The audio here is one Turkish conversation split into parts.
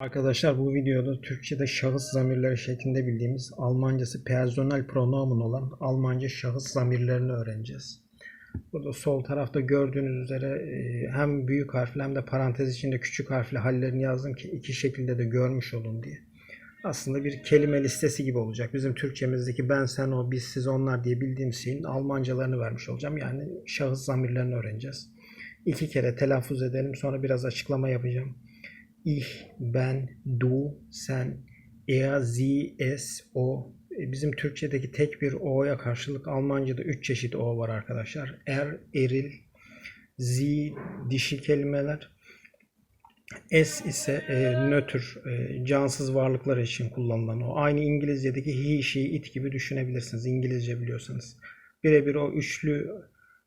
Arkadaşlar bu videoda Türkçe'de şahıs zamirleri şeklinde bildiğimiz Almancası personel pronomen olan Almanca şahıs zamirlerini öğreneceğiz. Burada sol tarafta gördüğünüz üzere e, hem büyük harfle hem de parantez içinde küçük harfle hallerini yazdım ki iki şekilde de görmüş olun diye. Aslında bir kelime listesi gibi olacak. Bizim Türkçemizdeki ben, sen, o, biz, siz, onlar diye bildiğimiz şeyin Almancalarını vermiş olacağım. Yani şahıs zamirlerini öğreneceğiz. İki kere telaffuz edelim sonra biraz açıklama yapacağım. Ich, ben, du, sen, er, sie, es, o. E, Bizim Türkçedeki tek bir o'ya karşılık Almanca'da üç çeşit o var arkadaşlar. Er, eril, sie, dişi kelimeler. Es ise e, nötr, e, cansız varlıklar için kullanılan o. Aynı İngilizce'deki he, she, it gibi düşünebilirsiniz İngilizce biliyorsanız. Birebir o üçlü,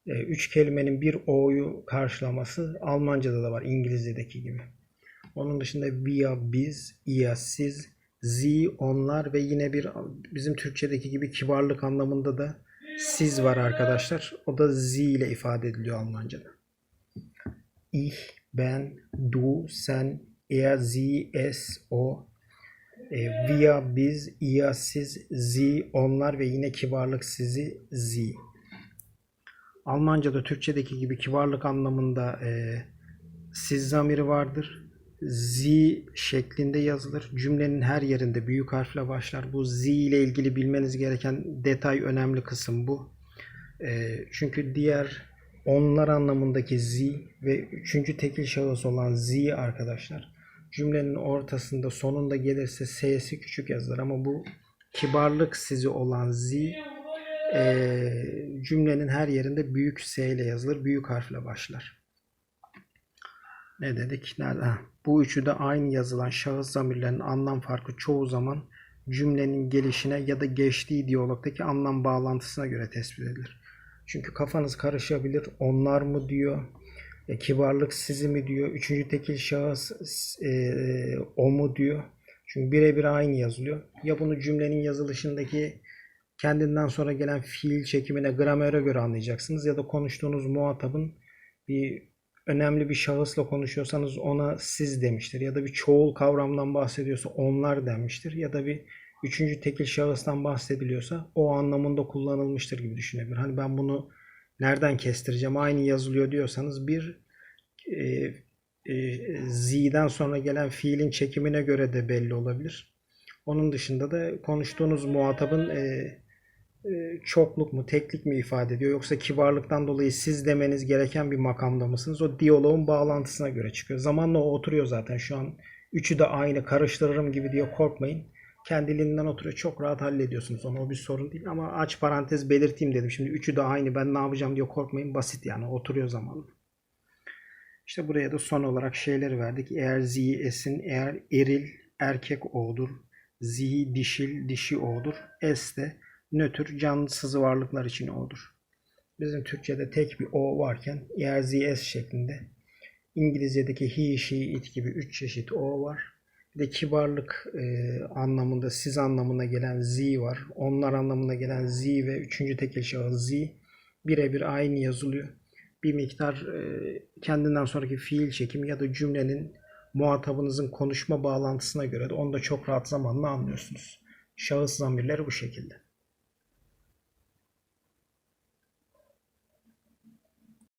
e, üç kelimenin bir o'yu karşılaması Almanca'da da var İngilizce'deki gibi. Onun dışında wir, biz, ihr, siz, sie, onlar ve yine bir bizim Türkçedeki gibi kibarlık anlamında da siz var arkadaşlar. O da sie ile ifade ediliyor Almanca'da. Ich, ben, du, sen, er, sie, es, o. E, wir, biz, ihr, siz, sie, onlar ve yine kibarlık sizi, sie. Almanca'da Türkçedeki gibi kibarlık anlamında e, siz zamiri vardır. Z şeklinde yazılır. Cümlenin her yerinde büyük harfle başlar. Bu Z ile ilgili bilmeniz gereken detay önemli kısım bu. E, çünkü diğer onlar anlamındaki Z ve üçüncü tekil şahıs olan Z arkadaşlar cümlenin ortasında sonunda gelirse S'si küçük yazılır ama bu kibarlık sizi olan Z e, cümlenin her yerinde büyük S ile yazılır. Büyük harfle başlar. Ne dedik? Nerede? Ha, Bu üçü de aynı yazılan şahıs zamirlerinin anlam farkı çoğu zaman cümlenin gelişine ya da geçtiği diyalogdaki anlam bağlantısına göre tespit edilir. Çünkü kafanız karışabilir. Onlar mı diyor? E, kibarlık sizi mi diyor? Üçüncü tekil şahıs e, o mu diyor? Çünkü birebir aynı yazılıyor. Ya bunu cümlenin yazılışındaki kendinden sonra gelen fiil çekimine, gramere göre anlayacaksınız ya da konuştuğunuz muhatabın bir önemli bir şahısla konuşuyorsanız ona siz demiştir ya da bir çoğul kavramdan bahsediyorsa onlar denmiştir ya da bir üçüncü tekil şahıstan bahsediliyorsa o anlamında kullanılmıştır gibi düşünebilir. Hani ben bunu nereden kestireceğim aynı yazılıyor diyorsanız bir e, e, z'den sonra gelen fiilin çekimine göre de belli olabilir. Onun dışında da konuştuğunuz muhatabın e, çokluk mu, teklik mi ifade ediyor yoksa kibarlıktan dolayı siz demeniz gereken bir makamda mısınız? O diyaloğun bağlantısına göre çıkıyor. Zamanla o oturuyor zaten. Şu an üçü de aynı karıştırırım gibi diye korkmayın. Kendiliğinden oturuyor. Çok rahat hallediyorsunuz onu. O bir sorun değil ama aç parantez belirteyim dedim. Şimdi üçü de aynı. Ben ne yapacağım diye korkmayın. Basit yani. Oturuyor zamanla. İşte buraya da son olarak şeyleri verdik. Eğer zi esin, eğer eril erkek o'dur. Zi dişil dişi o'dur. Es de nötr cansız varlıklar için o'dur. Bizim Türkçe'de tek bir o varken eğer zi es şeklinde İngilizce'deki he, she, it gibi üç çeşit o var. Bir de kibarlık e, anlamında siz anlamına gelen z var. Onlar anlamına gelen z ve üçüncü tekil şahıs z birebir aynı yazılıyor. Bir miktar e, kendinden sonraki fiil çekimi ya da cümlenin muhatabınızın konuşma bağlantısına göre de onu da çok rahat zamanla anlıyorsunuz. Şahıs zamirleri bu şekilde.